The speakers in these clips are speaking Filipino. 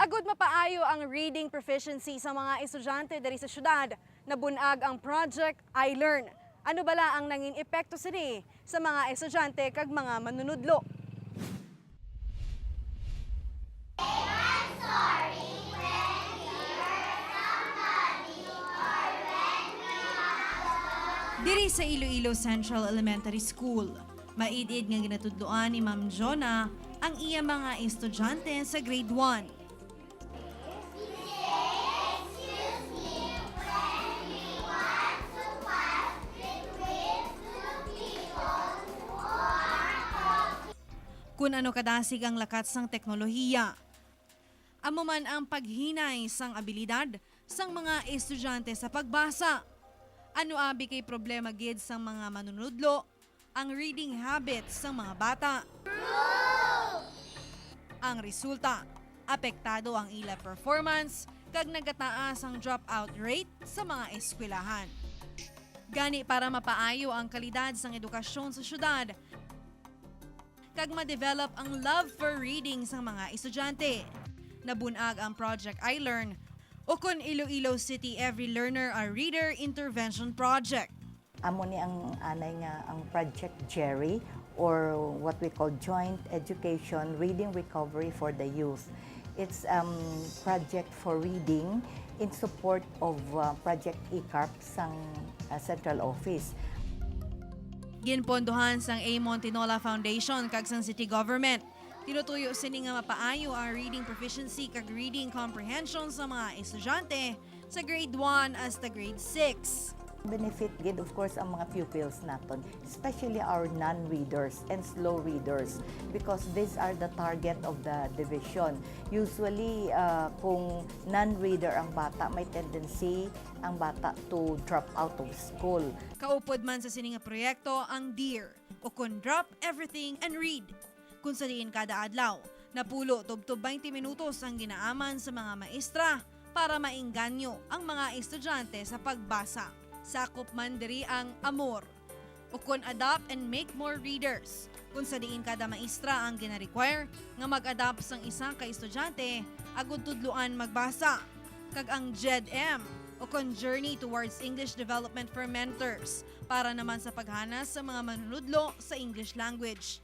Agud mapaayo ang reading proficiency sa mga estudyante diri sa syudad. Nabunag ang project I Learn. Ano bala ang nangin epekto sini sa mga estudyante kag mga manunudlo? Diri sa Iloilo Central Elementary School, maidid nga ginatudloan ni Ma'am Jonah ang iya mga estudyante sa grade 1. Kung ano kadasig ang lakat sang teknolohiya. Amo man ang paghinay sang abilidad sang mga estudyante sa pagbasa. Ano abi kay problema gid sang mga manunudlo ang reading habits sang mga bata. Ang resulta, apektado ang ila performance kag nagataas ang dropout rate sa mga eskwelahan. Gani para mapaayo ang kalidad sang edukasyon sa syudad, kag ma-develop ang love for reading sa mga estudyante. Nabunag ang Project I Learn o kun Iloilo City Every Learner a Reader Intervention Project. Amo ni ang anay nga ang Project Jerry or what we call Joint Education Reading Recovery for the Youth. It's um project for reading in support of uh, Project ICARP sang uh, central office. Ginpondohan sang Amon Tinola Foundation kag sang city government. Tinutuyo sini nga mapaayo ang reading proficiency kag reading comprehension sa mga estudyante sa grade 1 hasta grade 6. Benefit gid of course ang mga pupils naton, especially our non-readers and slow readers because these are the target of the division. Usually uh, kung non-reader ang bata, may tendency ang bata to drop out of school. Kaupod man sa sininga proyekto ang DEAR o kun Drop Everything and Read. Kung sa diin kada adlaw, napulo tubtob 20 minutos ang ginaaman sa mga maestra para mainganyo ang mga estudyante sa pagbasa. Sakop man diri ang amor o kun adopt and make more readers. Kung sa diin kada maestra ang gina-require nga mag-adapt sang isa ka estudyante agud tudluan magbasa kag ang JED-M o kon Journey Towards English Development for Mentors para naman sa paghanas sa mga manunudlo sa English language.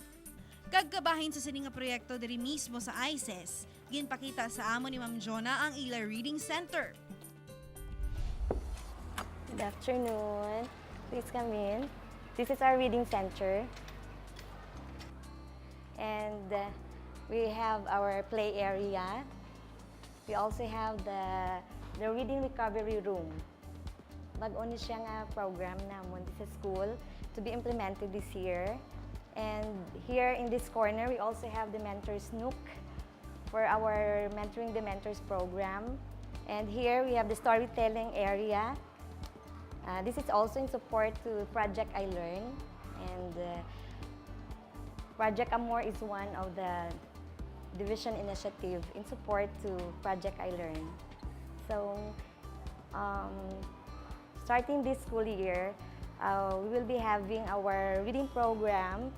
Kagkabahin sa sininga proyekto diri mismo sa ICES, ginpakita sa amo ni Ma'am Jonah ang ila Reading Center. Good afternoon. Please come in. This is our reading center. And uh, we have our play area. We also have the, the reading recovery room. Bago ni siya nga program namon sa school to be implemented this year. And here in this corner, we also have the Mentors Nook for our Mentoring the Mentors program. And here we have the storytelling area Uh, this is also in support to Project I Learn. And uh, Project Amor is one of the division initiative in support to Project I Learn. So, um, starting this school year, uh, we will be having our reading program.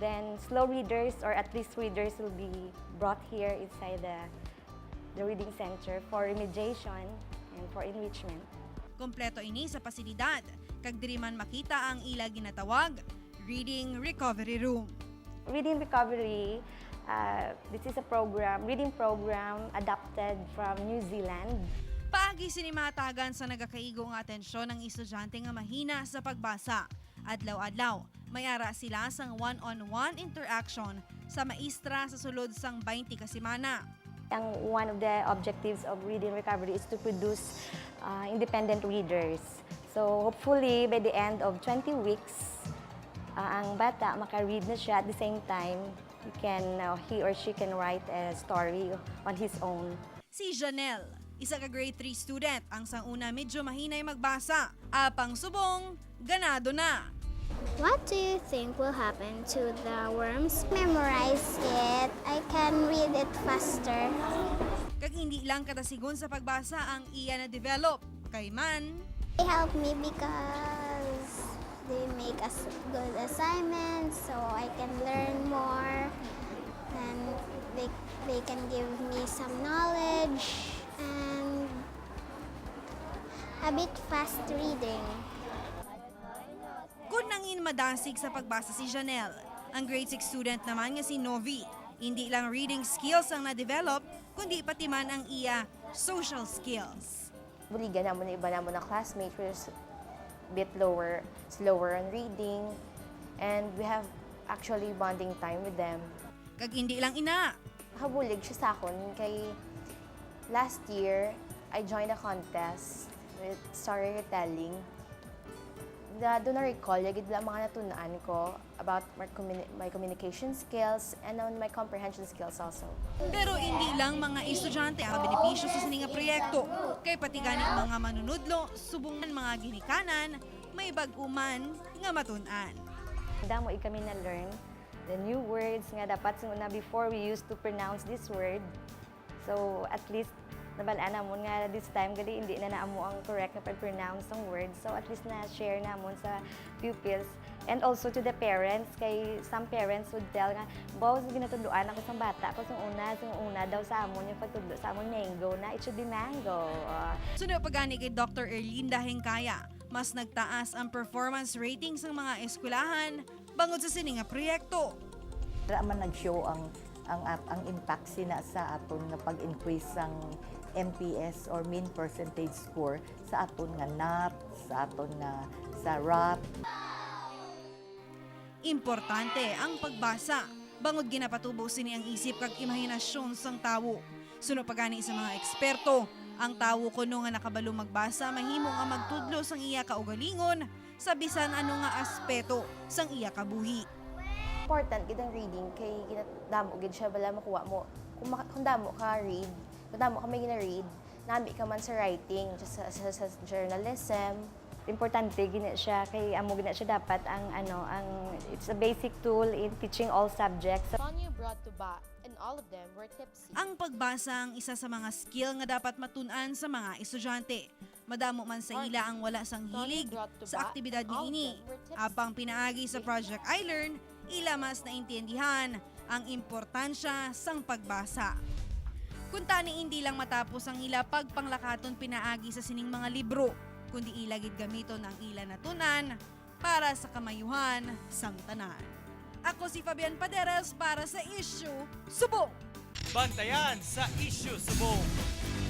Then slow readers or at least readers will be brought here inside the, the reading center for remediation and for enrichment. Kompleto ini sa pasilidad, kag diri man makita ang ila ginatawag Reading Recovery Room. Reading Recovery, uh, this is a program, reading program adapted from New Zealand. Paagi sinimatagan sa nagakaigo nga atensyon ng estudyante nga mahina sa pagbasa. Adlaw-adlaw, may ara sila sang one-on-one interaction sa maestra sa sulod sang 20 ka semana. Ang one of the objectives of Reading Recovery is to produce uh, independent readers. So hopefully by the end of 20 weeks, uh, ang bata maka-read na siya at the same time, he can uh, he or she can write a story on his own. Si Janelle, isa ka grade 3 student, ang sang una medyo mahinay magbasa. Apang subong, ganado na. What do you think will happen to the worms? Memorize it. I can read it faster. Kag hindi lang katasigon sa pagbasa ang iya na develop. Kay man, They help me because they make us good assignments so I can learn more and they, they can give me some knowledge and a bit fast reading. Madasig sa pagbasa si Janelle, ang grade 6 student naman nga si Novi, hindi lang reading skills ang na-develop, kundi pati man ang iya social skills. buligan naman na iba naman na classmates who's a bit lower, slower on reading. And we have actually bonding time with them. Kag hindi lang ina, Habulig siya sa akon kay last year, I joined a contest with storytelling. Na doon na-recall, yagid lang mga natunaan ko about my, communi- my communication skills and on my comprehension skills also. Pero hindi lang mga estudyante ang benepisyo sa sininga proyekto. Kay pati gani mga manunudlo, subungan mga ginikanan, may baguman nga matunan. Damo i kami na learn the new words nga dapat sa una before we used to pronounce this word. So at least nabalaan namon nga this time gali hindi na naamo ang correct na pag-pronounce ng words. So at least na share namon sa pupils and also to the parents kay some parents would tell nga bawo sa ginatudloan ako sa bata ko sa una sa una daw sa amon yung pagtudlo sa amon mango na it should be mango. Ah, Sunod pagani kay Dr. Erlinda Hengkaya, mas nagtaas ang performance ratings ng mga eskwelahan bangod sa sininga proyekto. Wala man nag-show ang ang ang impact sina sa aton nga pag-increase sang MPS or mean percentage score sa aton nga NAT, sa aton nga sa RAT, Importante ang pagbasa. Bangod ginapatubo sini ang isip kag imahinasyon sang tawo. Suno pagani sa mga eksperto, ang tawo kuno nga nakabalo magbasa mahimo nga magtudlo sang iya kaugalingon sa bisan ano nga aspeto sang iya kabuhi. important gid ang reading kay ginadamo gid siya bala makuha mo kung, kung damo ka read kung damo ka may gina-read nami ka man sa writing just sa, sa, sa journalism importante gina siya kay amo gina siya dapat ang ano ang it's a basic tool in teaching all subjects. Sonia brought to ba, and all of them were tipsy. Ang pagbasa ang isa sa mga skill nga dapat matunan sa mga estudyante. Madamo man sa ila ang wala sang hilig sa aktibidad ni ini. Apang pinaagi sa Project I Learn, ila mas naintindihan ang importansya sang pagbasa. Kung tani hindi lang matapos ang ila pagpanglakaton pinaagi sa sining mga libro, kundi ilagid gamiton ang ila natunan para sa kamayuhan sang tanan. Ako si Fabian Paderas para sa issue Subong! Bantayan sa Issue Subong.